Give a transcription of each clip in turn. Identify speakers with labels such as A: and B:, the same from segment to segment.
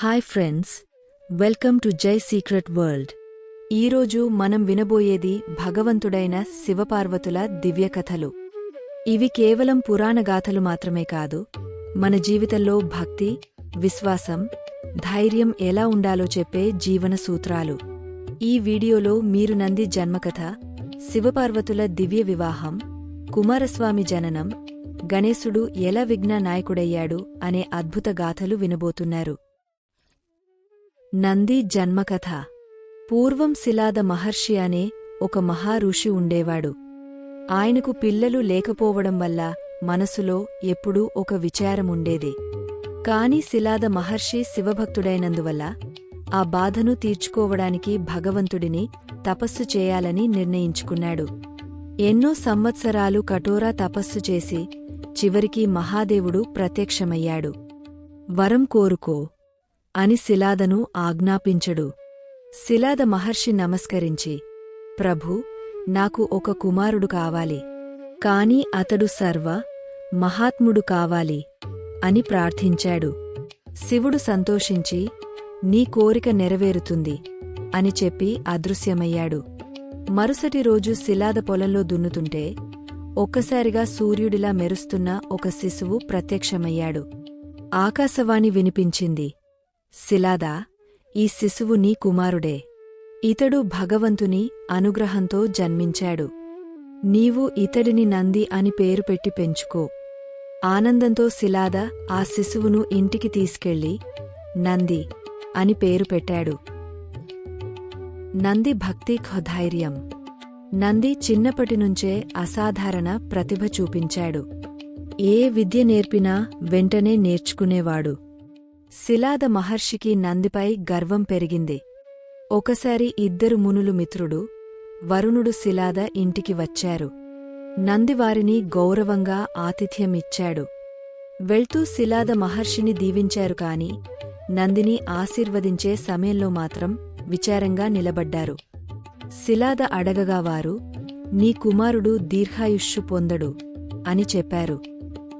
A: Hi friends welcome to Jai secret world. ఈరోజు మనం వినబోయేది భగవంతుడైన శివపార్వతుల దివ్యకథలు ఇవి కేవలం పురాణగాథలు మాత్రమే కాదు మన జీవితంలో భక్తి విశ్వాసం ధైర్యం ఎలా ఉండాలో చెప్పే జీవన సూత్రాలు. ఈ వీడియోలో మీరు నంది జన్మకథ శివపార్వతుల దివ్య వివాహం కుమారస్వామి జననం గణేశుడు ఎలా విఘ్న నాయకుడయ్యాడు అనే అద్భుత గాథలు వినబోతున్నారు. నంది జన్మకథ. పూర్వం శిలాద మహర్షి అనే ఒక మహాఋషి ఉండేవాడు. ఆయనకు పిల్లలు లేకపోవడం వల్ల మనసులో ఎప్పుడూ ఒక విచారముండేది. కాని శిలాద మహర్షి శివభక్తుడైనందువల్ల ఆ బాధను తీర్చుకోవడానికి భగవంతుడిని తపస్సు చేయాలని నిర్ణయించుకున్నాడు. ఎన్నో సంవత్సరాలు కఠోర తపస్సు చేసి చివరికి మహాదేవుడు ప్రత్యక్షమయ్యాడు. వరం కోరుకో. అని శిలాదను ఆజ్ఞాపించడు. శిలాద మహర్షి నమస్కరించి ప్రభూ నాకు ఒక కుమారుడు కావాలి. కాని అతడు సర్వ మహాత్ముడు కావాలి అని ప్రార్థించాడు. శివుడు సంతోషించి నీ కోరిక నెరవేరుతుంది అని చెప్పి అదృశ్యమయ్యాడు. మరుసటి రోజు శిలాద పొలంలో దున్నుతుంటే ఒక్కసారిగా సూర్యుడిలా మెరుస్తున్న ఒక శిశువు ప్రత్యక్షమయ్యాడు. ఆకాశవాణి వినిపించింది శిలాదా ఈ శిశువు నీ కుమారుడే. ఇతడు భగవంతుని అనుగ్రహంతో జన్మించాడు. నీవు ఇతడిని నంది అని పేరు పెట్టి పెంచుకో. ఆనందంతో శిలాద ఆ శిశువును ఇంటికి తీసుకెళ్ళి నంది అని పేరు పెట్టాడు. నంది భక్తి ధైర్యం. నంది చిన్నప్పటినుంచే అసాధారణ ప్రతిభ చూపించాడు. ఏ విద్య నేర్పినా వెంటనే నేర్చుకునేవాడు. శిలాద మహర్షికి నందిపై గర్వం పెరిగింది. ఒకసారి ఇద్దరు మునులు మిత్రుడు వరుణుడు శిలాద ఇంటికి వచ్చారు. నంది వారిని గౌరవంగా ఆతిథ్యమిచ్చాడు. వెళ్తూ శిలాద మహర్షిని దీవించారు కాని నందిని ఆశీర్వదించే సమయంలో మాత్రం విచారంగా నిలబడ్డారు. శిలాద అడగగా వారు నీ కుమారుడు దీర్ఘాయుష్షు పొందడు అని చెప్పారు.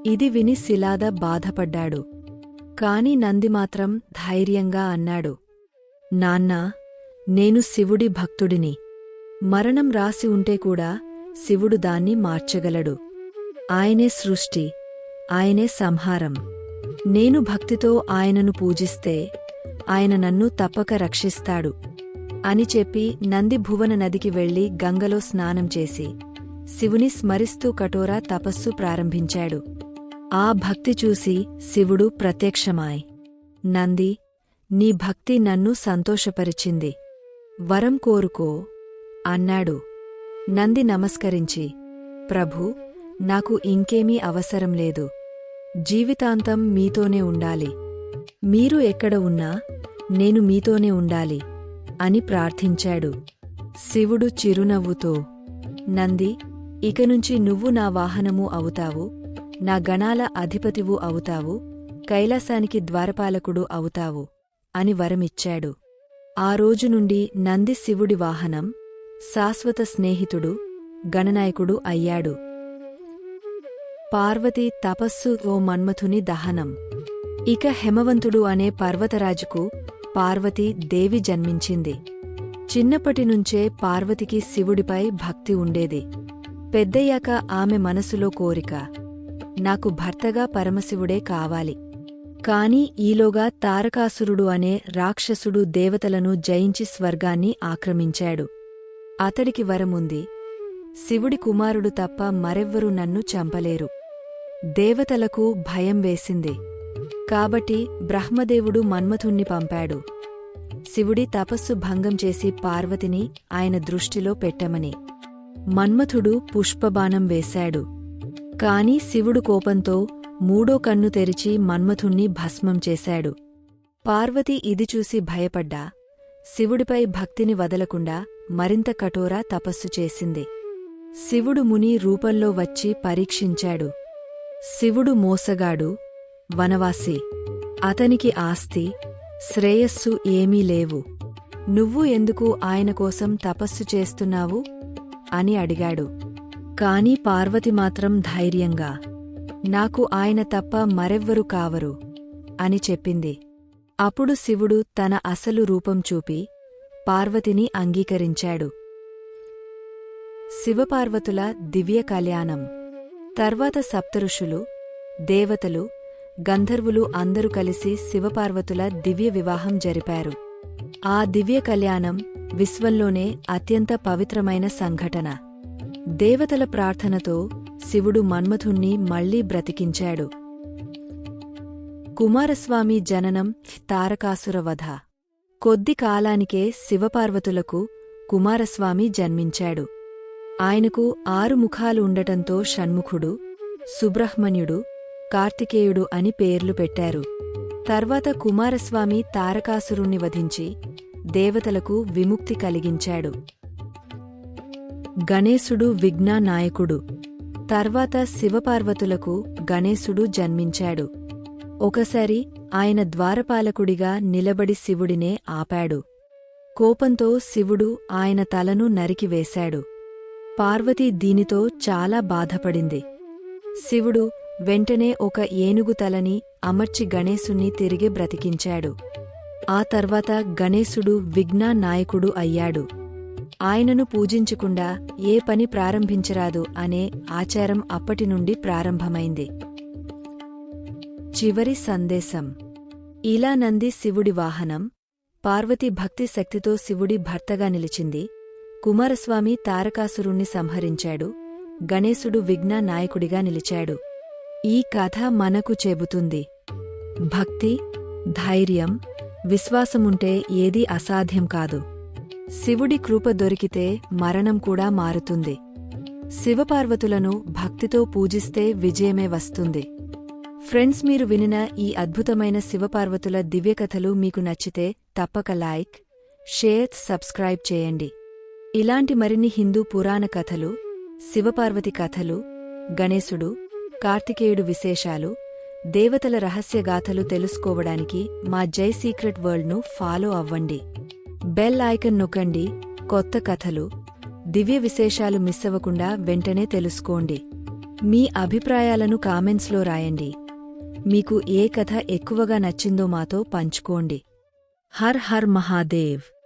A: ఇది విని శిలాద బాధపడ్డాడు. కాని నంది మాత్రం ధైర్యంగా అన్నాడు. నాన్నా నేను శివుడి భక్తుడిని. మరణం రాసి ఉంటే కూడా శివుడు దాన్ని మార్చగలడు. ఆయనే సృష్టి ఆయనే సంహారం. నేను భక్తితో ఆయనను పూజిస్తే ఆయన నన్ను తప్పక రక్షిస్తాడు అని చెప్పి నంది భువన నదికి వెళ్ళి గంగలో స్నానం చేసి శివుని స్మరిస్తూ కఠోర తపస్సు ప్రారంభించాడు. ఆ భక్తి చూసి శివుడు ప్రత్యక్షమాయ్. నంది నీ భక్తి నన్ను సంతోషపరిచింది. వరం కోరుకో అన్నాడు. నంది నమస్కరించి ప్రభూ నాకు ఇంకేమీ అవసరం లేదు. జీవితాంతం మీతోనే ఉండాలి. మీరు ఎక్కడ ఉన్నా నేను మీతోనే ఉండాలి అని ప్రార్థించాడు. శివుడు చిరునవ్వుతో నంది ఇకనుంచి నువ్వు నా వాహనము అవుతావు. నా గణాల అధిపతివు అవుతావు కైలాసానికి ద్వారపాలకుడు అవుతావు అని వరమిచ్చాడు. ఆ రోజు నుండి నంది శివుడి వాహనం శాశ్వత స్నేహితుడు గణనాయకుడు అయ్యాడు. పార్వతి తపస్సు ఓ మన్మథుని దహనం. ఇక హెమవంతుడు అనే పర్వతరాజుకు పార్వతి దేవి జన్మించింది. చిన్నప్పటినుంచే పార్వతికి శివుడిపై భక్తి ఉండేది. పెద్దయ్యాక ఆమె మనసులో కోరిక నాకు భర్తగా పరమశివుడే కావాలి. కాని ఈలోగా తారకాసురుడు అనే రాక్షసుడు దేవతలను జయించి స్వర్గాన్ని ఆక్రమించాడు. అతడికి వరముంది. శివుడి కుమారుడు తప్ప మరెవ్వరూ నన్ను చంపలేరు. దేవతలకు భయం వేసింది. కాబట్టి బ్రహ్మదేవుడు మన్మథుణ్ణి పంపాడు. శివుడి తపస్సు భంగం చేసి పార్వతిని ఆయన దృష్టిలో పెట్టమని. మన్మథుడు పుష్పబాణం వేశాడు. కాని శివుడు కోపంతో మూడో కన్ను తెరిచి మన్మథుణ్ణి భస్మం చేశాడు. పార్వతి ఇది చూసి భయపడ్డా. శివుడిపై భక్తిని వదలకుండా మరింత కఠోర తపస్సు చేసింది. శివుడు ముని రూపంలో వచ్చి పరీక్షించాడు. శివుడు మోసగాడు వనవాసి. అతనికి ఆస్తి శ్రేయస్సు ఏమీ లేవు. నువ్వు ఎందుకు ఆయన కోసం తపస్సు చేస్తున్నావు? అని అడిగాడు. కాని పార్వతి మాత్రం ధైర్యంగా నాకు ఆయన తప్ప మరెవ్వరు కావరు అని చెప్పింది. అప్పుడు శివుడు తన అసలు రూపం చూపి పార్వతిని అంగీకరించాడు. శివపార్వతుల దివ్య కళ్యాణం. తర్వాత సప్తఋషులు దేవతలు గంధర్వులు అందరూ కలిసి శివపార్వతుల దివ్య వివాహం జరిపారు. ఆ దివ్య కళ్యాణం విశ్వంలోనే అత్యంత పవిత్రమైన సంఘటన. దేవతల ప్రార్థనతో శివుడు మన్మథుణ్ణి మళ్ళీ బ్రతికించాడు. కుమారస్వామి జననం తారకాసుర వధ. కొద్ది కాలానికే శివపార్వతులకు కుమారస్వామి జన్మించాడు. ఆయనకు ఆరు ముఖాలు ఉండటంతో షణ్ముఖుడు సుబ్రహ్మణ్యుడు కార్తికేయుడు అని పేర్లు పెట్టారు. తర్వాత కుమారస్వామి తారకాసురుణ్ణి వధించి దేవతలకు విముక్తి కలిగించాడు. గణేశుడు విఘ్నానాయకుడు తర్వాత శివపార్వతులకు గణేశుడు జన్మించాడు. ఒకసారి ఆయన ద్వారపాలకుడిగా నిలబడి శివుడినే ఆపాడు. కోపంతో శివుడు ఆయన తలను నరికివేశాడు పార్వతి దీనితో చాలా బాధపడింది. శివుడు వెంటనే ఒక ఏనుగు తలని అమర్చి గణేశుణ్ణి తిరిగి బ్రతికించాడు. ఆ తర్వాత గణేశుడు విఘ్నా నాయకుడు అయ్యాడు. ఆయనను పూజించకుండా ఏ పని ప్రారంభించరాదు అనే ఆచారం అప్పటినుండి ప్రారంభమైంది. చివరి సందేశం. ఇలా నంది శివుడి వాహనం పార్వతి భక్తి శక్తితో శివుడి భర్తగా నిలిచింది. కుమారస్వామి తారకాసురుణ్ణి సంహరించాడు. గణేశుడు విఘ్న నాయకుడిగా నిలిచాడు. ఈ కథ మనకు చెబుతుంది. భక్తి ధైర్యం విశ్వాసముంటే ఏదీ అసాధ్యం కాదు. శివుడి కృప దొరికితే మరణం కూడా మారుతుంది. శివపార్వతులను భక్తితో పూజిస్తే విజయమే వస్తుంది. ఫ్రెండ్స్ మీరు వినిన ఈ అద్భుతమైన శివపార్వతుల దివ్యకథలు మీకు నచ్చితే తప్పక లైక్ షేర్ సబ్స్క్రైబ్ చేయండి. ఇలాంటి మరిన్ని హిందూ పురాణ కథలు శివపార్వతి కథలు గణేశుడు కార్తికేయుడు విశేషాలు దేవతల రహస్యగాథలు తెలుసుకోవడానికి మా జై సీక్రెట్ వరల్డ్ను ఫాలో అవ్వండి. బెల్ ఐకన్ నొక్కండి కొత్త కథలు దివ్య విశేషాలు మిస్ అవ్వకుండా వెంటనే తెలుసుకోండి. మీ అభిప్రాయాలను కామెంట్స్లో రాయండి. మీకు ఏ కథ ఎక్కువగా నచ్చిందో మాతో పంచుకోండి. హర్ హర్ మహాదేవ్.